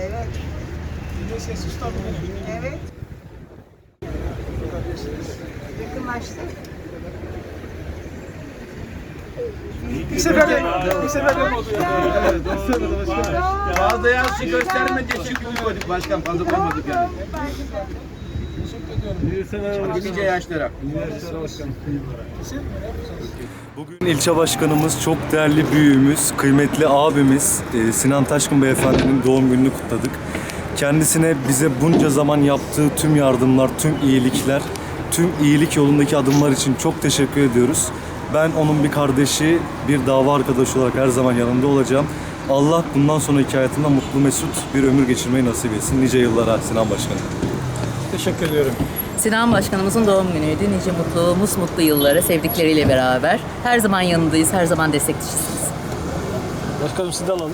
Evet, Bir evet. Yakınlaştık. İlk seferde, ilk seferde mi oldu ya? Fazla yansı göstermedi çünkü koyduk başkan fazla koymadık yani. Teşekkür ediyorum. Nice yaşlara. Bugün ilçe başkanımız, çok değerli büyüğümüz, kıymetli abimiz e, Sinan Taşkın Beyefendinin doğum gününü kutladık. Kendisine bize bunca zaman yaptığı tüm yardımlar, tüm iyilikler, tüm iyilik yolundaki adımlar için çok teşekkür ediyoruz. Ben onun bir kardeşi, bir dava arkadaşı olarak her zaman yanında olacağım. Allah bundan sonraki hayatında mutlu mesut bir ömür geçirmeyi nasip etsin. Nice yıllara Sinan Başkanım. Teşekkür ediyorum. Sinan Başkanımızın doğum günüydü. Nice mutlu, musmutlu yıllara sevdikleriyle beraber. Her zaman yanındayız, her zaman destekçisiniz. Başkanım sizi de alalım.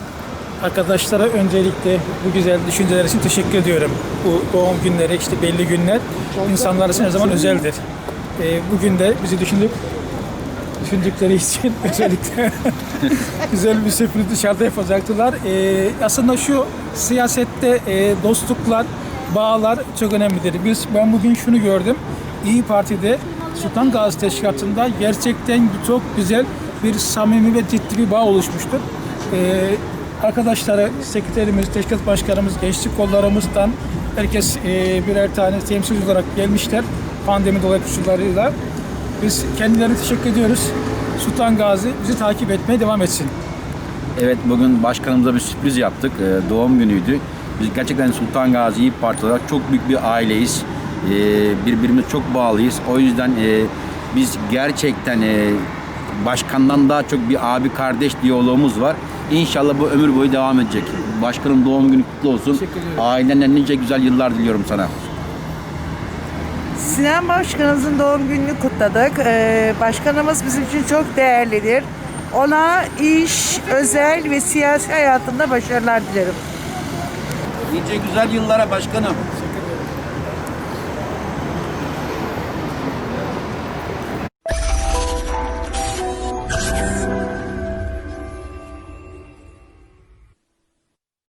Arkadaşlara öncelikle bu güzel düşünceler için teşekkür ediyorum. Bu doğum günleri, işte belli günler insanlar için her zaman özeldir. Ee, bugün de bizi düşünüp düşündükleri için özellikle güzel bir sürpriz dışarıda yapacaktılar. Ee, aslında şu siyasette e, dostluklar, bağlar çok önemlidir. Biz ben bugün şunu gördüm. İyi Parti'de Sultan Gazi Teşkilatı'nda gerçekten çok güzel bir samimi ve ciddi bir bağ oluşmuştur. Ee, arkadaşları, sekreterimiz, teşkilat başkanımız, gençlik kollarımızdan herkes e, birer tane temsilci olarak gelmişler. Pandemi dolayı koşullarıyla. Biz kendilerine teşekkür ediyoruz. Sultan Gazi bizi takip etmeye devam etsin. Evet bugün başkanımıza bir sürpriz yaptık. Ee, doğum günüydü. Biz gerçekten Sultan Gazi İYİ Parti olarak çok büyük bir aileyiz. Ee, birbirimize çok bağlıyız. O yüzden e, biz gerçekten e, başkandan daha çok bir abi kardeş diyalogumuz var. İnşallah bu ömür boyu devam edecek. Başkanım doğum günü kutlu olsun. Ailenden nice güzel yıllar diliyorum sana. Sinan Başkanımızın doğum gününü kutladık. Ee, başkanımız bizim için çok değerlidir. Ona iş, özel ve siyasi hayatında başarılar dilerim. Nice güzel yıllara başkanım.